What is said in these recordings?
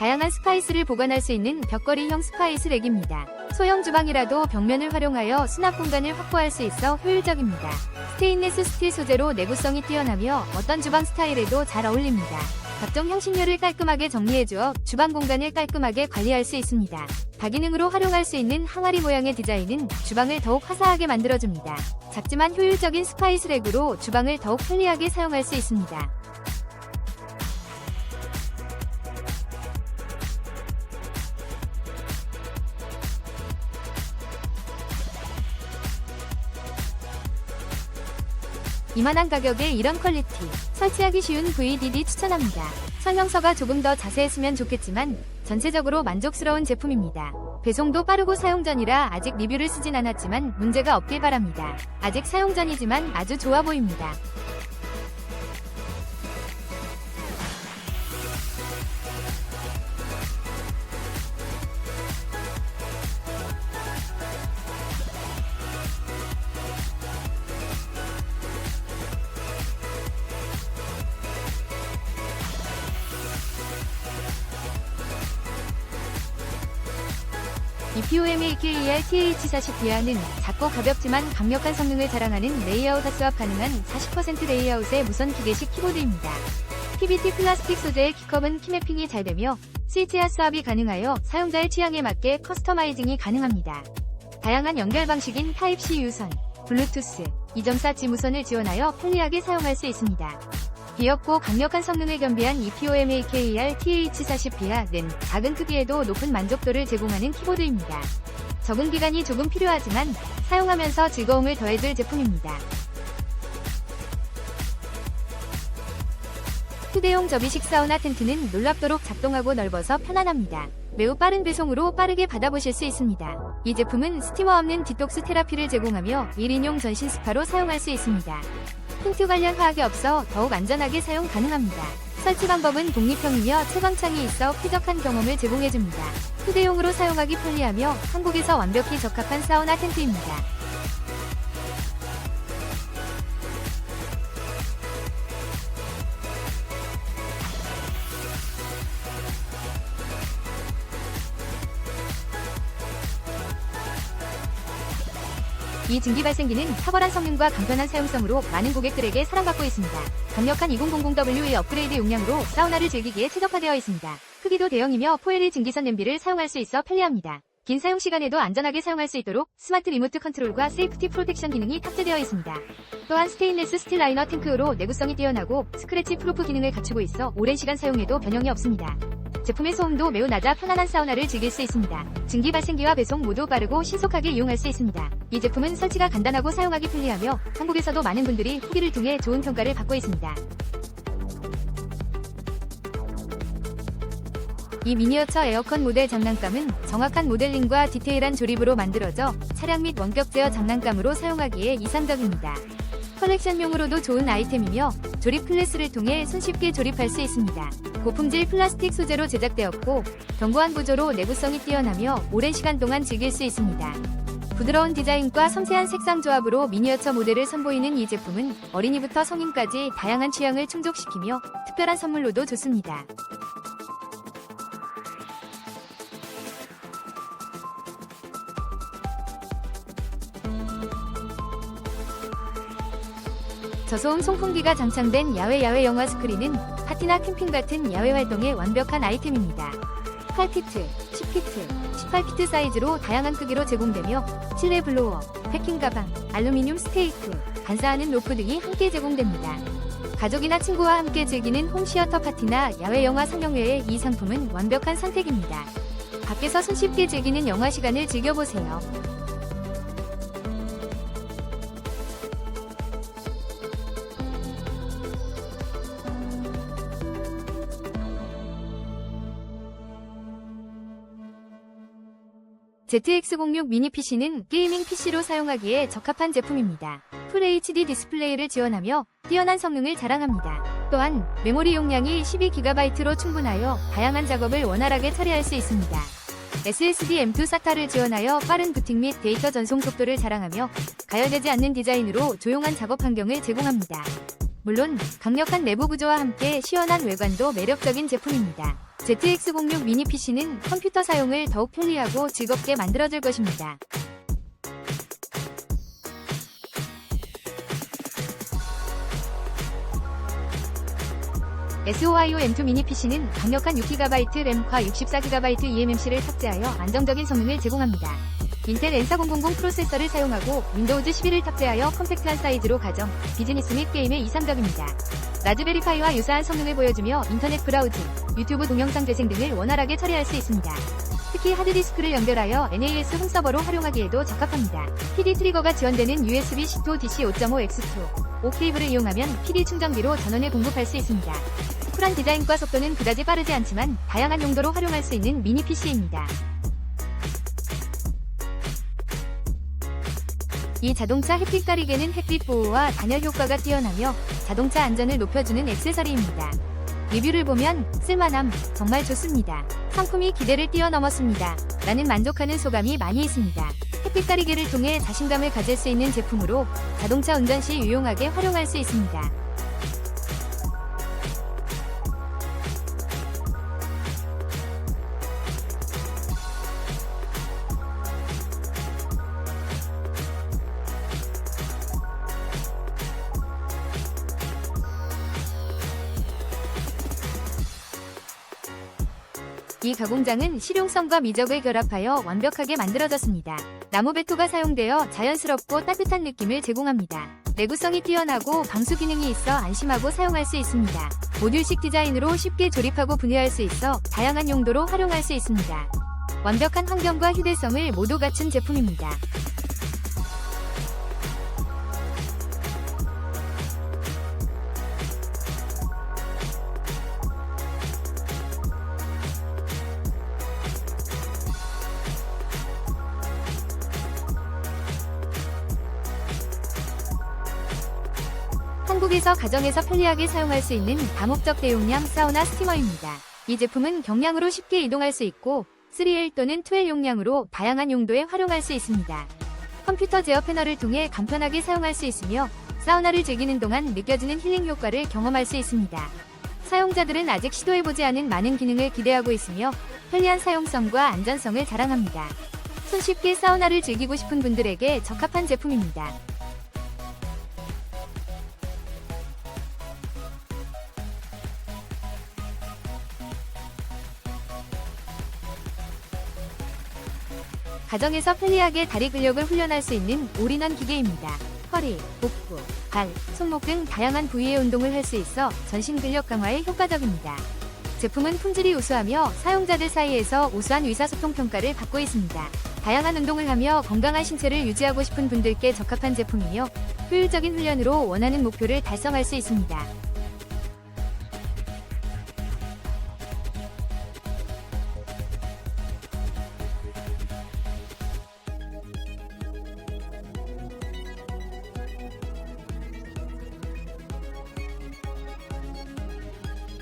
다양한 스파이스를 보관할 수 있는 벽걸이형 스파이스 렉입니다. 소형 주방이라도 벽면을 활용하여 수납 공간을 확보할 수 있어 효율적입니다. 스테인리스 스틸 소재로 내구성이 뛰어나며 어떤 주방 스타일에도 잘 어울립니다. 각종 향신료를 깔끔하게 정리해주어 주방 공간을 깔끔하게 관리할 수 있습니다. 다기능으로 활용할 수 있는 항아리 모양의 디자인은 주방을 더욱 화사하게 만들어줍니다. 작지만 효율적인 스파이스 렉으로 주방을 더욱 편리하게 사용할 수 있습니다. 이만한 가격에 이런 퀄리티, 설치하기 쉬운 VDD 추천합니다. 설명서가 조금 더 자세했으면 좋겠지만 전체적으로 만족스러운 제품입니다. 배송도 빠르고 사용 전이라 아직 리뷰를 쓰진 않았지만 문제가 없길 바랍니다. 아직 사용 전이지만 아주 좋아 보입니다. EPOMAKER TH40B와는 작고 가볍지만 강력한 성능을 자랑하는 레이아웃 핫스왑 가능한 40% 레이아웃의 무선 기계식 키보드입니다. PBT 플라스틱 소재의 키컵은 키매핑이 잘 되며 스위치 핫스왑이 가능하여 사용자의 취향에 맞게 커스터마이징이 가능합니다. 다양한 연결 방식인 타입C 유선, 블루투스, 2.4 지무선을 지원하여 편리하게 사용할 수 있습니다. 귀엽고 강력한 성능을 겸비한 EPOMAKER TH40B와는 작은 크기에도 높은 만족도를 제공하는 키보드입니다. 적응 기간이 조금 필요하지만 사용하면서 즐거움을 더해줄 제품입니다. 휴대용 접이식 사우나 텐트는 놀랍도록 작동하고 넓어서 편안합니다. 매우 빠른 배송으로 빠르게 받아보실 수 있습니다. 이 제품은 스티머 없는 디톡스 테라피를 제공하며 1인용 전신 스파로 사용할 수 있습니다. 텐트 관련 화학이 없어 더욱 안전하게 사용 가능합니다. 설치 방법은 독립형이며 채광창이 있어 쾌적한 경험을 제공해줍니다. 휴대용으로 사용하기 편리하며 한국에서 완벽히 적합한 사우나 텐트입니다. 이 증기 발생기는 탁월한 성능과 간편한 사용성으로 많은 고객들에게 사랑받고 있습니다. 강력한 2000W의 업그레이드 용량으로 사우나를 즐기기에 최적화되어 있습니다. 크기도 대형이며 포에리 증기선 냄비를 사용할 수 있어 편리합니다. 긴 사용 시간에도 안전하게 사용할 수 있도록 스마트 리모트 컨트롤과 세이프티 프로텍션 기능이 탑재되어 있습니다. 또한 스테인레스 스틸 라이너 탱크로 내구성이 뛰어나고 스크래치 프루프 기능을 갖추고 있어 오랜 시간 사용해도 변형이 없습니다. 제품의 소음도 매우 낮아 편안한 사우나를 즐길 수 있습니다. 증기 발생기와 배송 모두 빠르고 신속하게 이용할 수 있습니다. 이 제품은 설치가 간단하고 사용하기 편리하며 한국에서도 많은 분들이 후기를 통해 좋은 평가를 받고 있습니다. 이 미니어처 에어컨 모델 장난감은 정확한 모델링과 디테일한 조립으로 만들어져 차량 및 원격 제어 장난감으로 사용하기에 이상적입니다. 컬렉션용으로도 좋은 아이템이며 조립 클래스를 통해 손쉽게 조립할 수 있습니다. 고품질 플라스틱 소재로 제작되었고 견고한 구조로 내구성이 뛰어나며 오랜 시간 동안 즐길 수 있습니다. 부드러운 디자인과 섬세한 색상 조합으로 미니어처 모델을 선보이는 이 제품은 어린이부터 성인까지 다양한 취향을 충족시키며 특별한 선물로도 좋습니다. 저소음 송풍기가 장착된 야외 야외 영화 스크린은 파티나 캠핑 같은 야외 활동에 완벽한 아이템입니다. 8피트, 10피트, 18피트 사이즈로 다양한 크기로 제공되며 실내 블로어, 패킹 가방, 알루미늄 스테이크, 반사하는 로프 등이 함께 제공됩니다. 가족이나 친구와 함께 즐기는 홈시어터 파티나 야외 영화 상영회의 이 상품은 완벽한 선택입니다. 밖에서 손쉽게 즐기는 영화 시간을 즐겨보세요. ZX06 미니 PC는 게이밍 PC로 사용하기에 적합한 제품입니다. 풀 HD 디스플레이를 지원하며 뛰어난 성능을 자랑합니다. 또한 메모리 용량이 12GB로 충분하여 다양한 작업을 원활하게 처리할 수 있습니다. SSD M2 SATA를 지원하여 빠른 부팅 및 데이터 전송 속도를 자랑하며 가열되지 않는 디자인으로 조용한 작업 환경을 제공합니다. 물론 강력한 내부 구조와 함께 시원한 외관도 매력적인 제품입니다. ZX06 미니 PC는 컴퓨터 사용을 더욱 편리하고 즐겁게 만들어줄 것입니다. SOIO M2 미니 PC는 강력한 6GB 램과 64GB eMMC를 탑재하여 안정적인 성능을 제공합니다. 인텔 N4000 프로세서를 사용하고 윈도우즈 11을 탑재하여 컴팩트한 사이즈로 가정, 비즈니스 및 게임에 이상적입니다. 라즈베리 파이와 유사한 성능을 보여주며 인터넷 브라우징, 유튜브 동영상 재생 등을 원활하게 처리할 수 있습니다. 특히 하드디스크를 연결하여 NAS 홈서버로 활용하기에도 적합합니다. PD 트리거가 지원되는 USB-C to DC 5.5 X2, 5 케이블을 이용하면 PD 충전기로 전원을 공급할 수 있습니다. 쿨한 디자인과 속도는 그다지 빠르지 않지만 다양한 용도로 활용할 수 있는 미니 PC입니다. 이 자동차 햇빛 가리개는 햇빛 보호와 단열 효과가 뛰어나며 자동차 안전을 높여주는 액세서리입니다. 리뷰를 보면 쓸만함 정말 좋습니다. 상품이 기대를 뛰어넘었습니다. 라는 만족하는 소감이 많이 있습니다. 햇빛 가리개를 통해 자신감을 가질 수 있는 제품으로 자동차 운전 시 유용하게 활용할 수 있습니다. 이 가공장은 실용성과 미적을 결합하여 완벽하게 만들어졌습니다. 나무 베토가 사용되어 자연스럽고 따뜻한 느낌을 제공합니다. 내구성이 뛰어나고 방수 기능이 있어 안심하고 사용할 수 있습니다. 모듈식 디자인으로 쉽게 조립하고 분해할 수 있어 다양한 용도로 활용할 수 있습니다. 완벽한 환경과 휴대성을 모두 갖춘 제품입니다. 한국에서 가정에서 편리하게 사용할 수 있는 다목적 대용량 사우나 스티머입니다. 이 제품은 경량으로 쉽게 이동할 수 있고 3L 또는 2L 용량으로 다양한 용도에 활용할 수 있습니다. 컴퓨터 제어 패널을 통해 간편하게 사용할 수 있으며 사우나를 즐기는 동안 느껴지는 힐링 효과를 경험할 수 있습니다. 사용자들은 아직 시도해보지 않은 많은 기능을 기대하고 있으며 편리한 사용성과 안전성을 자랑합니다. 손쉽게 사우나를 즐기고 싶은 분들에게 적합한 제품입니다. 가정에서 편리하게 다리 근력을 훈련할 수 있는 올인원 기계입니다. 허리, 복부, 발, 손목 등 다양한 부위의 운동을 할 수 있어 전신 근력 강화에 효과적입니다. 제품은 품질이 우수하며 사용자들 사이에서 우수한 의사소통 평가를 받고 있습니다. 다양한 운동을 하며 건강한 신체를 유지하고 싶은 분들께 적합한 제품이며 효율적인 훈련으로 원하는 목표를 달성할 수 있습니다.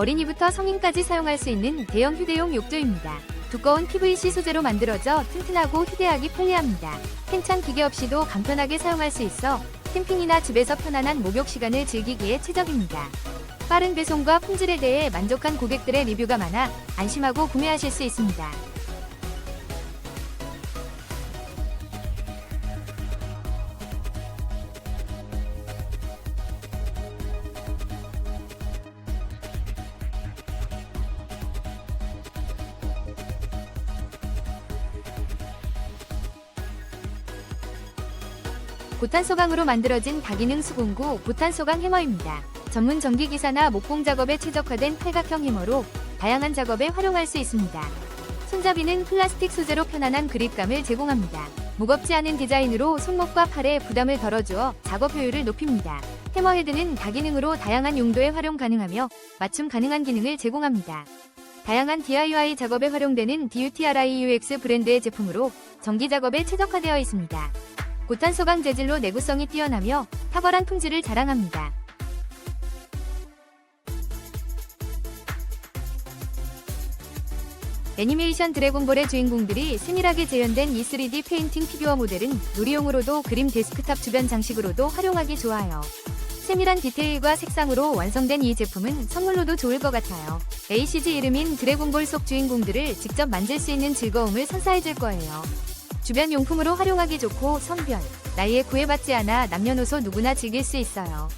어린이부터 성인까지 사용할 수 있는 대형 휴대용 욕조입니다. 두꺼운 PVC 소재로 만들어져 튼튼하고 휴대하기 편리합니다. 팽창 기계 없이도 간편하게 사용할 수 있어 캠핑이나 집에서 편안한 목욕 시간을 즐기기에 최적입니다. 빠른 배송과 품질에 대해 만족한 고객들의 리뷰가 많아 안심하고 구매하실 수 있습니다. 보탄 소강으로 만들어진 다기능 수공구 보탄 소강 해머입니다. 전문 전기 기사나 목공 작업에 최적화된 팔각형 해머로 다양한 작업에 활용할 수 있습니다. 손잡이는 플라스틱 소재로 편안한 그립감을 제공합니다. 무겁지 않은 디자인으로 손목과 팔에 부담을 덜어주어 작업 효율을 높입니다. 해머 헤드는 다기능으로 다양한 용도에 활용 가능하며 맞춤 가능한 기능을 제공합니다. 다양한 DIY 작업에 활용되는 DUTRI UX 브랜드의 제품으로 전기 작업에 최적화되어 있습니다. 고탄 소강 재질로 내구성이 뛰어나며 탁월한 품질을 자랑합니다. 애니메이션 드래곤볼의 주인공들이 세밀하게 재현된 이 3D 페인팅 피규어 모델은 놀이용으로도 그림 데스크탑 주변 장식으로도 활용하기 좋아요. 세밀한 디테일과 색상으로 완성된 이 제품은 선물로도 좋을 것 같아요. ACG 이름인 드래곤볼 속 주인공들을 직접 만질 수 있는 즐거움을 선사해줄 거예요. 주변 용품으로 활용하기 좋고 성별, 나이에 구애받지 않아 남녀노소 누구나 즐길 수 있어요.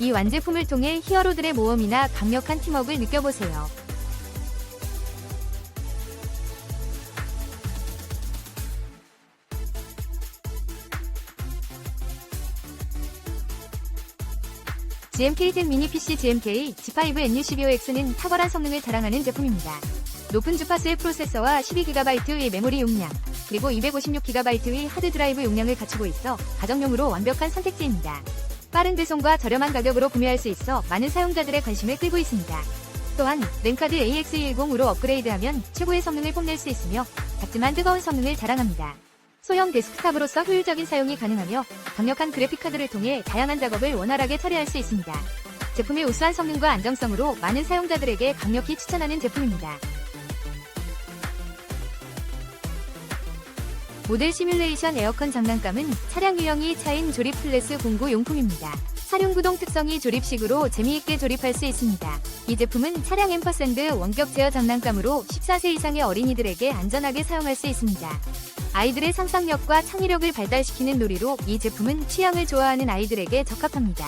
이 완제품을 통해 히어로들의 모험이나 강력한 팀워크를 느껴보세요. GMK10 미니 PC GMK G5 NU12OX는 탁월한 성능을 자랑하는 제품입니다. 높은 주파수의 프로세서와 12GB의 메모리 용량, 그리고 256GB의 하드 드라이브 용량을 갖추고 있어 가정용으로 완벽한 선택지입니다. 빠른 배송과 저렴한 가격으로 구매할 수 있어 많은 사용자들의 관심을 끌고 있습니다. 또한 램카드 AX210으로 업그레이드하면 최고의 성능을 뽐낼 수 있으며 작지만 뜨거운 성능을 자랑합니다. 소형 데스크탑으로서 효율적인 사용이 가능하며 강력한 그래픽카드를 통해 다양한 작업을 원활하게 처리할 수 있습니다. 제품의 우수한 성능과 안정성으로 많은 사용자들에게 강력히 추천하는 제품입니다. 모델 시뮬레이션 에어컨 장난감은 차량 유형이 차인 조립 플래스 공구 용품입니다. 사륜 구동 특성이 조립식으로 재미있게 조립할 수 있습니다. 이 제품은 차량 앰퍼샌드 원격 제어 장난감으로 14세 이상의 어린이들에게 안전하게 사용할 수 있습니다. 아이들의 상상력과 창의력을 발달시키는 놀이로 이 제품은 취향을 좋아하는 아이들에게 적합합니다.